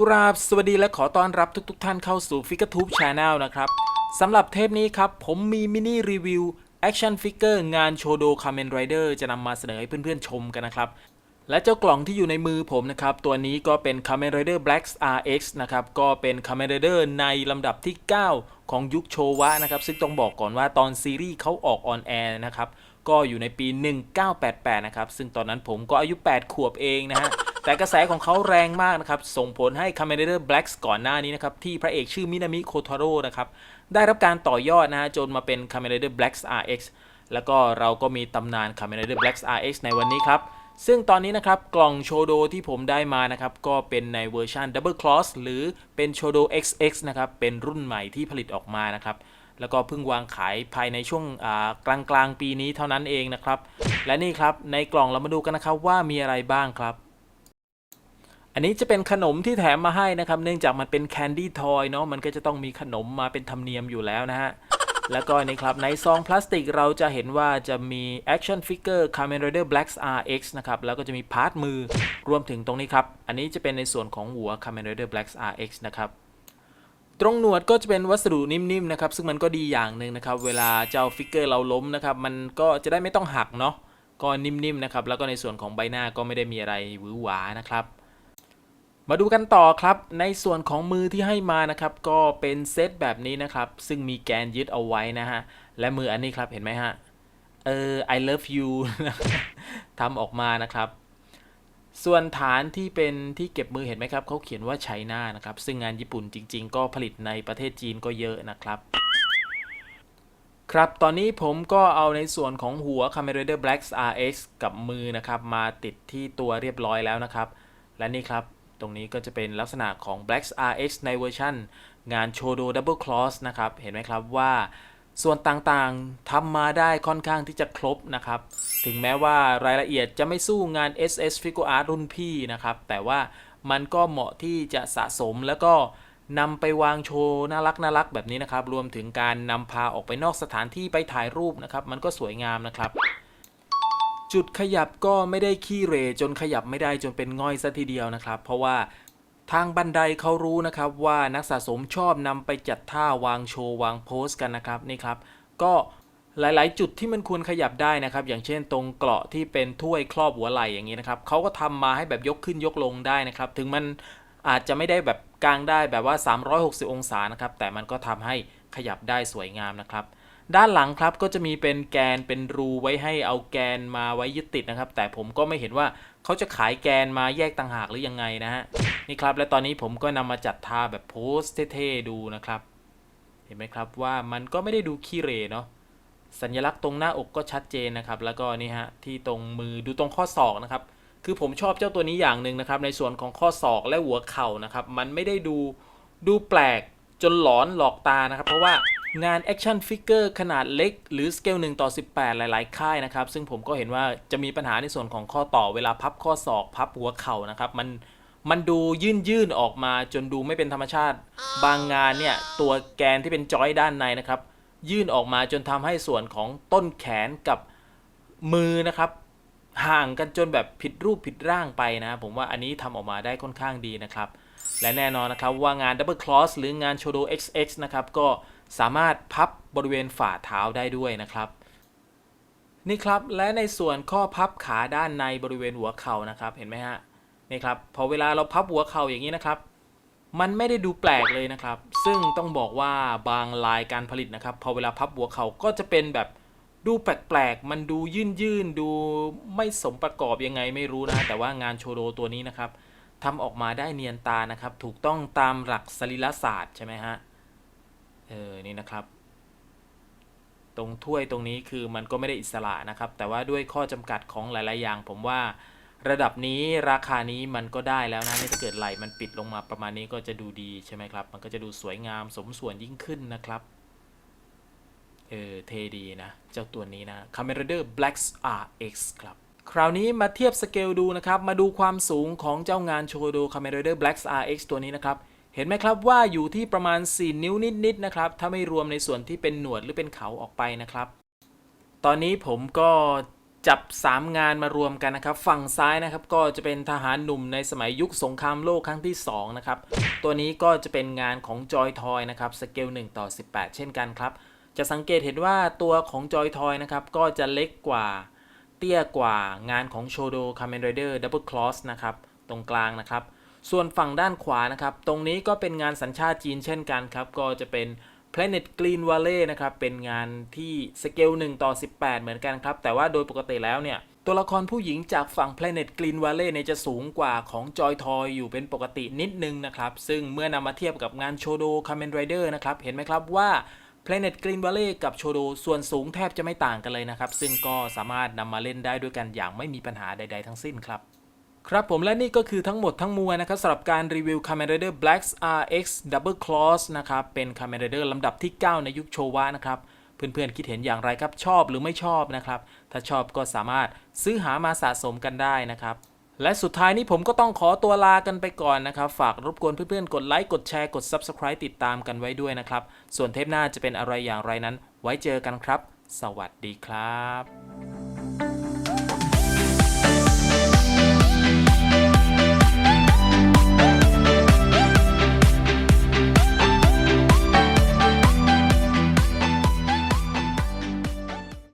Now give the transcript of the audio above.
กราบสวัสดีและขอต้อนรับทุกๆทท่านเข้าสู่ f i g u r e Tube Channel นะครับสำหรับเทปนี้ครับ ผมมีมินิรีวิว Action Figure งานโชโด Kamen Rider จะนำมาเสนอให้เพื่อนๆชมกันนะครับ และเจ้ากล่องที่อยู่ในมือผมนะครับ ตัวนี้ก็เป็น Kamen Rider Black RX นะครับ ก็เป็น Kamen Rider ในลำดับที่ 9 ของยุคโชวะนะครับ ซึ่งต้องบอกก่อนว่าตอนซีรีส์เขาออกออนแอร์นะครับ ก็อยู่ในปี 1988 นะครับ ซึ่งตอนนั้นผมก็อายุ 8 ขวบเองนะฮะ แต่กระแสของเขาแรงมากนะครับ ส่งผลให้ Kamen Rider Black ก่อนหน้านี้นะครับ ที่พระเอกชื่อมินามิโคทาโร่นะครับ ได้รับการต่อยอดนะฮะจนมาเป็น Kamen Rider Black RX แล้วก็เราก็มีตำนาน Kamen Rider Black RX ในวันนี้ครับ ซึ่งตอนนี้นะครับ กล่องโชโดที่ผมได้มานะครับ ก็เป็นในเวอร์ชัน Double Cross หรือเป็นโชโด XX นะครับเป็นรุ่นใหม่ที่ผลิตออกมานะครับแล้วก็เพิ่งวางขายภายในช่วงกลางกลางๆปีนี้เท่านั้นเองนะครับ และนี่ครับในกล่องเรามาดูกันนะครับว่ามีอะไรบ้างครับ อันนี้จะเป็นขนมที่แถมมาให้นะครับ เนื่องจากมันเป็นแคนดี้ทอยเนาะมันก็จะต้องมีขนมมาเป็นธรรมเนียมอยู่แล้วนะฮะ แล้วก็นี่ครับในซองพลาสติกเราจะเห็นว่าจะมี Action Figure Kamen Rider Black RX นะครับ แล้วก็จะมีพาร์ทมือรวมถึงตรงนี้ครับ อันนี้จะเป็นในส่วนของหัว Kamen Rider Black RX นะครับตรงหนวดก็จะเป็นวัสดุนิ่มๆนะครับ ซึ่งมันก็ดีอย่างหนึ่งนะครับ เวลาเจ้าฟิกเกอร์เราล้มนะครับ มันก็จะได้ไม่ต้องหักเนาะก็นิ่มๆนะครับ แล้วก็ในส่วนของใบหน้าก็ไม่ได้มีอะไรหวือหวานะครับ มาดูกันต่อครับ ในส่วนของมือที่ให้มานะครับ ก็เป็นเซตแบบนี้นะครับ ซึ่งมีแกนยึดเอาไว้นะฮะ และมืออันนี้ครับเห็นไหมฮะ เออ I love you ทำออกมานะครับ ส่วนฐานที่เป็นที่เก็บมือเห็นไหมครับ เขาเขียนว่าไชน่านะครับ ซึ่งงานญี่ปุ่นจริง ๆ ก็ผลิตในประเทศจีนก็เยอะนะครับ ครับ ตอนนี้ผมก็เอาในส่วนของหัว Kamen Rider Black RX กับมือนะครับ มาติดที่ตัวเรียบร้อยแล้วนะครับ และนี่ครับ ตรงนี้ก็จะเป็นลักษณะของ Black RX ในเวอร์ชันงาน Chodo Double Cross นะครับ เห็นไหมครับว่าส่วนต่างๆทำมาได้ค่อนข้างที่จะครบนะครับ ถึงแม้ว่ารายละเอียดจะไม่สู้งาน SS Figure Art รุ่นพี่นะครับ แต่ว่ามันก็เหมาะที่จะสะสมแล้วก็นำไปวางโชว์น่ารักน่ารักแบบนี้นะครับ รวมถึงการนำพาออกไปนอกสถานที่ไปถ่ายรูปนะครับ มันก็สวยงามนะครับ จุดขยับก็ไม่ได้ขี้เรจนขยับไม่ได้จนเป็นง่อยซะทีเดียวนะครับ เพราะว่าทางบันไดเขารู้นะครับว่านักสะสมชอบนำไปจัดท่าวางโชว์วางโพสกันนะครับนี่ครับ ก็หลาย ๆ จุดที่มันควรขยับได้นะครับ อย่างเช่นตรงเกราะที่เป็นถ้วยครอบหัวไหล่อย่างนี้นะครับเขาก็ทำมาให้แบบยกขึ้นยกลงได้นะครับ ถึงมันอาจจะไม่ได้แบบกลางได้แบบว่า 360 องศานะครับ แต่มันก็ทำให้ขยับได้สวยงามนะครับ ด้านหลังครับก็จะมีเป็นแกนเป็นรูไว้ให้เอาแกนมาไว้ยึดติดนะครับ แต่ผมก็ไม่เห็นว่าเขาจะขายแกนมาแยกต่างหากหรือยังไงนะฮะนี่ครับ และตอนนี้ผมก็นำมาจัดทาแบบโพสเท่ๆดูนะครับ เห็นไหมครับว่ามันก็ไม่ได้ดูขี้เหร่เนาะสัญลักษณ์ตรงหน้าอกก็ชัดเจนนะครับ แล้วก็นี่ฮะที่ตรงมือดูตรงข้อศอกนะครับ คือผมชอบเจ้าตัวนี้อย่างหนึ่งนะครับ ในส่วนของข้อศอกและหัวเข่านะครับ มันไม่ได้ดูดูแปลกจนหลอนหลอกตานะครับ เพราะว่า งานแอคชั่นฟิกเกอร์ขนาดเล็ก หรือสเกล1ต่อ 18 หลาย ๆ ค่ายนะครับ ซึ่งผมก็เห็นว่าจะมีปัญหาในส่วนของข้อต่อเวลาพับข้อศอกพับหัวเข่านะครับ มันมันดูยื่นยื่นๆออกมาจนดูไม่เป็นธรรมชาติ บางงานเนี่ย ตัวแกนที่เป็นจอยด้านในนะครับ ยื่นออกมาจนทำให้ส่วนของต้นแขนกับมือนะครับ ห่างกันจนแบบผิดรูปผิดร่างไปนะ ผมว่าอันนี้ทำออกมาได้ค่อนข้างดีนะครับ และแน่นอนนะครับว่างาน Double Cross หรืองาน Chodo XX นะครับก็สามารถพับบริเวณฝ่าเท้าได้ด้วยนะครับ นี่ครับและในส่วนข้อพับขาด้านในบริเวณหัวเข่านะครับเห็นไหมฮะนี่ครับพอเวลาเราพับหัวเข่าอย่างนี้นะครับ มันไม่ได้ดูแปลกเลยนะครับ ซึ่งต้องบอกว่าบางลายการผลิตนะครับ พอเวลาพับหัวเข่าก็จะเป็นแบบดูแปลกๆ มันดูยื่นยื่นๆดูไม่สมประกอบยังไงไม่รู้นะ แต่ว่างานโชโดตัวนี้นะครับ ทำออกมาได้เนียนตานะครับ ถูกต้องตามหลักสรีรศาสตร์ใช่ไหมฮะ เออ นี่นะครับ ตรงถ้วยตรงนี้คือมันก็ไม่ได้อิสระนะครับ แต่ว่าด้วยข้อจำกัดของหลาย ๆ อย่าง ผมว่าระดับนี้ราคานี้มันก็ได้แล้วนะนี่ถ้าเกิดไหลมันปิดลงมาประมาณนี้ก็จะดูดีใช่ไหมครับ มันก็จะดูสวยงามสมส่วนยิ่งขึ้นนะครับ เออ เทดีนะ เจ้าตัวนี้นะ Kamen Rider Black RX ครับ คราวนี้มาเทียบสเกลดูนะครับ มาดูความสูงของเจ้างานโชโด Kamen Rider Black RX ตัวนี้นะครับ เห็นไหมครับว่าอยู่ที่ประมาณ 4 นิ้วนิดๆนะครับ ถ้าไม่รวมในส่วนที่เป็นหนวดหรือเป็นเขาออกไปนะครับ ตอนนี้ผมก็จับ 3 งานมารวมกันนะครับ ฝั่งซ้ายนะครับก็จะเป็นทหารหนุ่มในสมัยยุคสงครามโลกครั้งที่ 2 นะครับ ตัวนี้ก็จะเป็นงานของจอยทอยนะครับสเกล1ต่อ18 เช่นกันครับ จะสังเกตเห็นว่าตัวของจอยทอยนะครับก็จะเล็กกว่า เตี้ยกว่างานของโชโดคา m ม n Rider Double Cross นะครับตรงกลางนะครับ ส่วนฝั่งด้านขวานะครับ ตรงนี้ก็เป็นงานสัญชาติจีนเช่นกันครับ ก็จะเป็น Planet Green Valley นะครับ เป็นงานที่สเกล1ต่อ 18 เหมือนกันครับ แต่ว่าโดยปกติแล้วเนี่ย ตัวละครผู้หญิงจากฝั่ง Planet Green Valley เนี่ยจะสูงกว่าของ Joy Toy อยู่เป็นปกตินิดนึงนะครับ ซึ่งเมื่อนำมาเทียบกับงานโชโดคา m ม n Rider นะครับ เห็นไหมครับว่า Planet Green Valley กับโชโดส่วนสูงแทบจะไม่ต่างกันเลยนะครับ ซึ่งก็สามารถนำมาเล่นได้ด้วยกันอย่างไม่มีปัญหาใด ๆ ทั้งสิ้นครับ ครับผมและนี่ก็คือทั้งหมดทั้งมวลนะครับสำหรับการรีวิว Kamen Rider Black RX Double Cross นะครับเป็น Kamen Rider ลำดับที่ 9 ในยุคโชวะนะครับเพื่อนๆ คิดเห็นอย่างไรครับชอบหรือไม่ชอบนะครับ ถ้าชอบก็สามารถซื้อหามาสะสมกันได้นะครับ และสุดท้ายนี้ผมก็ต้องขอตัวลากันไปก่อนนะครับ ฝากรบกวนเพื่อนๆ กดไลค์ กดแชร์ กด Subscribe ติดตามกันไว้ด้วยนะครับ ส่วนเทปหน้าจะเป็นอะไรอย่างไรนั้น ไว้เจอกันครับ สวัสดีครับ